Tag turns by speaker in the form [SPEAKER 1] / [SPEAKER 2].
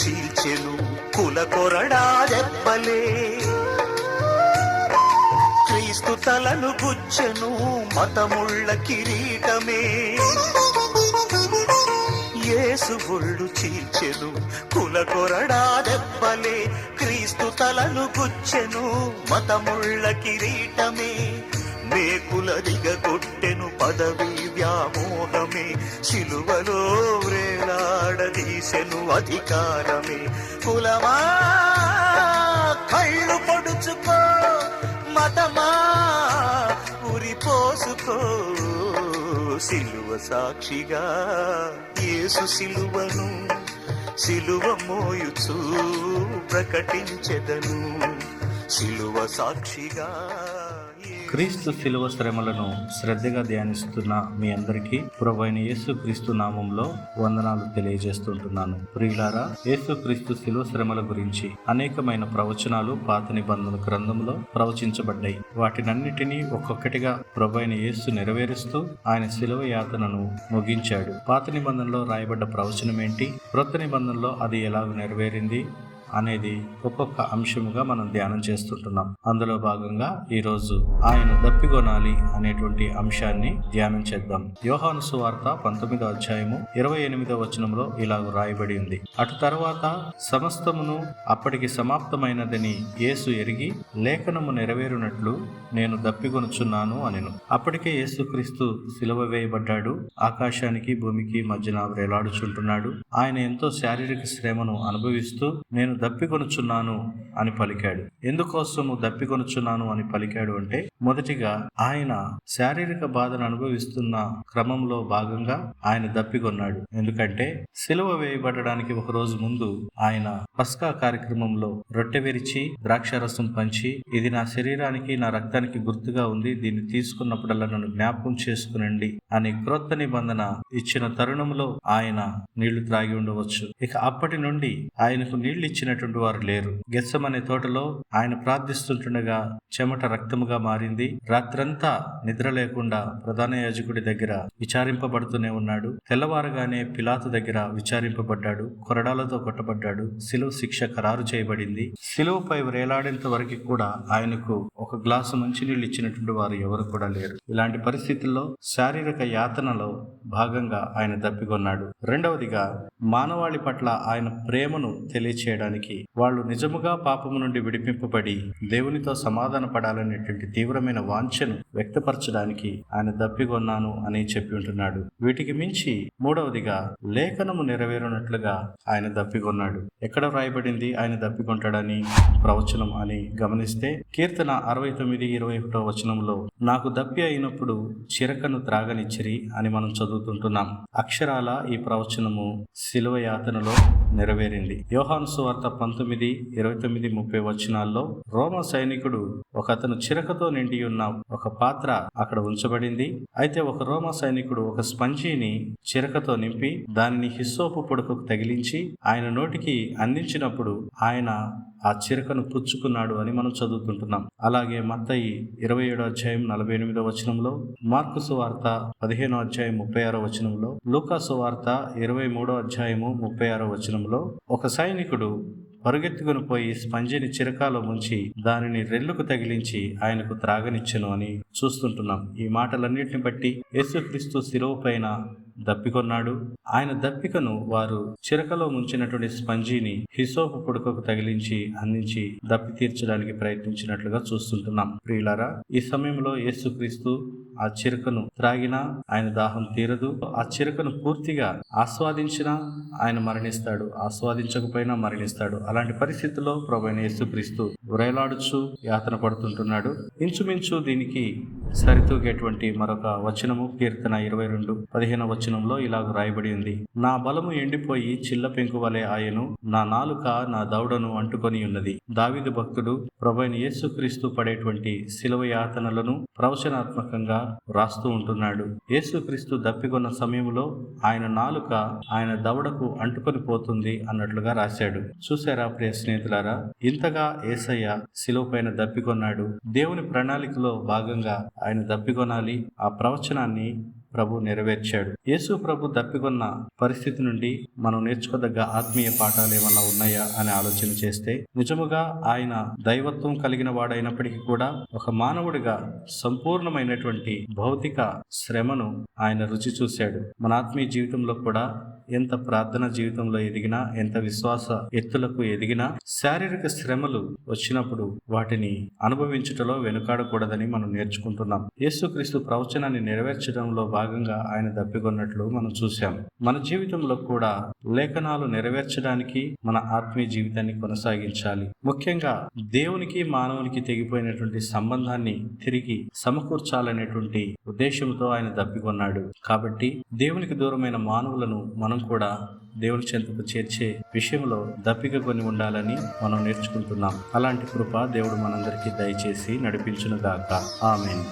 [SPEAKER 1] చీల్చెను కుల కొరడా దెబ్బలే క్రీస్తు తలను గుచ్చెను మతముళ్ళ కిరీటమే. యేసు ఒళ్ళు చీల్చెను కుల కొరడా దెబ్బలే క్రీస్తు తలను గుచ్చెను మతముళ్ళ కిరీటమే. మేకుల కొట్టెను పదవి వ్యామోహమే. శిలువలో వ్రేలాడదీసెను అధికారమే. కులమా కళ్ళు పొడుచుకో మతమా ఉరి పోసుకో. సిలువ సాక్షిగా యేసు సిలువను సిలువ మోయుచు ప్రకటించెదను. సిలువ సాక్షిగా
[SPEAKER 2] క్రీస్తు శిలువ శ్రమలను శ్రద్ధగా ధ్యానిస్తున్న మీ అందరికీ ప్రభైన యేసు క్రీస్తు నామంలో వందనాలు తెలియజేస్తుంటున్నాను. ప్రియులారా యేసు క్రీస్తు శిలువ శ్రమల గురించి అనేకమైన ప్రవచనాలు పాత నిబంధన గ్రంథంలో ప్రవచించబడ్డాయి. వాటినన్నిటినీ ఒక్కొక్కటిగా ప్రభైన యేసు నెరవేరుస్తూ ఆయన శిలువ యాతనను ముగించాడు. పాత నిబంధనలో రాయబడ్డ ప్రవచనం ఏంటి క్రొత్త నిబంధనలో అది ఎలాగ నెరవేరింది? అనేది ఒక్కొక్క అంశముగా మనం ధ్యానం చేస్తుంటున్నాం. అందులో భాగంగా ఈరోజు ఆయన దప్పిగొనాలి అనేటువంటి అంశాన్ని ధ్యానం చేద్దాం. యోహాను సువార్త పంతొమ్మిదో అధ్యాయము ఇరవై ఎనిమిదో వచనంలో ఇలాగ రాయబడి ఉంది. అటు తర్వాత సమస్తమును అప్పటికి సమాప్తమైనదని యేసు ఎరిగి లేఖనము నెరవేరునట్లు నేను దప్పిగొనుచున్నాను అనెను. అప్పటికే యేసుక్రీస్తు సిలువ వేయబడ్డాడు. ఆకాశానికి భూమికి మధ్యన వేలాడుచుంటున్నాడు ఆయన ఎంతో శారీరక శ్రమను అనుభవిస్తూ నేను దప్పికొనుచున్నాను అని పలికాడు. ఎందుకోసము దప్పికొనుచున్నాను అని పలికాడు అంటే మొదటిగా ఆయన శారీరక బాధను అనుభవిస్తున్న క్రమంలో భాగంగా ఆయన దప్పికొన్నాడు ఎందుకంటే సిలువ వేయబడడానికి ఒక రోజు ముందు ఆయన పస్కా కార్యక్రమంలో రొట్టె విరిచి ద్రాక్షారసం పంచి ఇది నా శరీరానికి నా రక్తానికి గుర్తుగా ఉంది దీన్ని తీసుకున్నప్పుడల్లా నన్ను జ్ఞాపకం చేసుకునండి అని క్రొత్త నిబంధన ఇచ్చిన తరుణంలో ఆయన నీళ్ళు త్రాగి ఉండవచ్చు. ఇక అప్పటి నుండి ఆయనకు నీళ్ళు ఇచ్చినటువంటి వారు లేరు. గెస్సం అనే తోటలో ఆయన ప్రార్థిస్తుంటుండగా చెమట రక్తముగా మారింది. రాత్రంతా నిద్ర లేకుండా ప్రధాన యాజకుడి దగ్గర విచారింపబడుతూనే ఉన్నాడు. తెల్లవారగానే పిలాతు దగ్గర విచారింపబడ్డాడు. కొరడాలతో కొట్టబడ్డాడు. సిలువ శిక్ష ఖరారు చేయబడింది. సిలువపై వేలాడేంత వరకు కూడా ఆయనకు ఒక గ్లాసు మంచినీళ్ళు ఇచ్చినటువంటి వారు ఎవరు కూడా లేరు. ఇలాంటి పరిస్థితుల్లో శారీరక యాతనలో భాగంగా ఆయన దప్పికొన్నాడు. రెండవదిగా మానవాళి పట్ల ఆయన ప్రేమను తెలియచేయడానికి వాళ్ళు నిజముగా పాపము నుండి విడిపింపబడి దేవునితో సమాధాన పడాలనేటువంటి తీవ్రమైన వాంఛను వ్యక్తపరచడానికి ఆయన దప్పిగొన్నాను అని చెప్పి ఉంటున్నాడు. వీటికి మించి మూడవదిగా లేఖనము నెరవేరునట్లుగా ఆయన దప్పికొన్నాడు ఎక్కడ వ్రాయబడింది ఆయన దప్పికొంటాడని ప్రవచనం అని గమనిస్తే కీర్తన అరవై తొమ్మిది ఇరవై ఒకటో వచనంలో నాకు దప్పి అయినప్పుడు చిరకను త్రాగనిచ్చిరి అని మనం చదువుతుంటున్నాం. అక్షరాల ఈ ప్రవచనము శిలువ యాతనలో నెరవేరింది. యోహాను సువార్త పంతొమ్మిది ఇరవై తొమ్మిది ముప్పై వచనాల్లో రోమ సైనికుడు ఒక అతను చిరకతో నిండి ఉన్న ఒక పాత్ర అక్కడ ఉంచబడింది. అయితే ఒక రోమ సైనికుడు ఒక స్పంజీని చిరకతో నింపి దానిని హిస్సోపు పొడుకుకు తగిలించి ఆయన నోటికి అందించినప్పుడు ఆయన ఆ చిరకను పుచ్చుకున్నాడు అని మనం చదువుతుంటున్నాం. అలాగే మత్తయి ఇరవై ఏడో అధ్యాయం నలభై ఎనిమిదో వచనంలో మార్కు సువార్త పదిహేనో అధ్యాయం ముప్పై ఆరో వచనంలో లూకా సువార్త ఇరవై మూడో అధ్యాయము ముప్పై ఆరో వచనంలో ఒక సైనికుడు పరుగెత్తుకుని పోయి స్పంజిని చిరకాలో ముంచి దానిని రెల్లుకు తగిలించి ఆయనకు త్రాగనిచ్చెను అని చూస్తుంటున్నాం. ఈ మాటలన్నిటిని బట్టి యేసుక్రీస్తు శిలువ పైన దప్పికొన్నాడు. ఆయన దప్పికను వారు చిరకలో ముంచినటువంటి స్పంజీని హిసోపు పుడకకు తగిలించి అందించి దప్పి తీర్చడానికి ప్రయత్నించినట్లుగా చూస్తుంటున్నాం. ప్రియులారా ఈ సమయంలో యేసుక్రీస్తు ఆ చిరకను త్రాగినా ఆయన దాహం తీరదు. ఆ చిరకను పూర్తిగా ఆస్వాదించినా ఆయన మరణిస్తాడు. ఆస్వాదించకపోయినా మరణిస్తాడు. అలాంటి పరిస్థితుల్లో ప్రభు యేసుక్రీస్తు ఉరేలాడుచు యాతన పడుతుంటున్నాడు. ఇంచుమించు దీనికి సరితూగేటువంటి మరొక వచనము కీర్తన ఇరవై రెండు పదిహేను వచనంలో ఇలాగ రాయబడి ఉంది. నా బలము ఎండిపోయి చిల్ల పెంకు వలె ఆయను నా నాలుక నా దౌడను అంటుకొని ఉన్నది. దావిదు భక్తుడు ప్రభైన యేసుక్రీస్తు పడేటువంటి శిలువ యాతనలను ప్రవచనాత్మకంగా రాస్తూ ఉంటున్నాడు. యేసుక్రీస్తు దప్పికొన్న సమయంలో ఆయన నాలుక ఆయన దవడకు అంటుకొని పోతుంది అన్నట్లుగా రాశాడు. చూసారా ప్రియ స్నేహితులారా? ఇంతగా ఏసయ్య శిలువ పైన దప్పికొన్నాడు. దేవుని ప్రణాళికలో భాగంగా ఆయన దప్పికొనాలి ఆ ప్రవచనాన్ని ప్రభు నెరవేర్చాడు. యేసు ప్రభు తప్పికొన్న పరిస్థితి నుండి మనం నేర్చుకోదగ్గ ఆత్మీయ పాఠాలు ఏమన్నా ఉన్నాయా అని ఆలోచన చేస్తే నిజముగా ఆయన దైవత్వం కలిగిన వాడైనప్పటికీ కూడా ఒక మానవుడిగా సంపూర్ణమైనటువంటి భౌతిక శ్రమను ఆయన రుచి చూశాడు. మన ఆత్మీయ జీవితంలో కూడా ఎంత ప్రార్థన జీవితంలో ఎదిగినా ఎంత విశ్వాస ఎత్తులకు ఎదిగినా శారీరక శ్రమలు వచ్చినప్పుడు వాటిని అనుభవించుటలో వెనుకాడకూడదని మనం నేర్చుకుంటున్నాం. యేసుక్రీస్తు ప్రవచనాన్ని నెరవేర్చడంలో భాగంగా ఆయన దప్పికొన్నట్లు మనం చూశాం. మన జీవితంలో కూడా లేఖనాలు నెరవేర్చడానికి మన ఆత్మీయ జీవితాన్ని కొనసాగించాలి. ముఖ్యంగా దేవునికి మానవునికి తెగిపోయినటువంటి సంబంధాన్ని తిరిగి సమకూర్చాలనేటువంటి ఉద్దేశంతో ఆయన దప్పికొన్నాడు. కాబట్టి దేవునికి దూరమైన మానవులను మనం కూడా దేవుని చెంతకు చేర్చే విషయంలో దప్పిక కొని ఉండాలని మనం నేర్చుకుంటున్నాం. అలాంటి కృప దేవుడు మనందరికీ దయచేసి నడిపించునుగాక. ఆమెన్.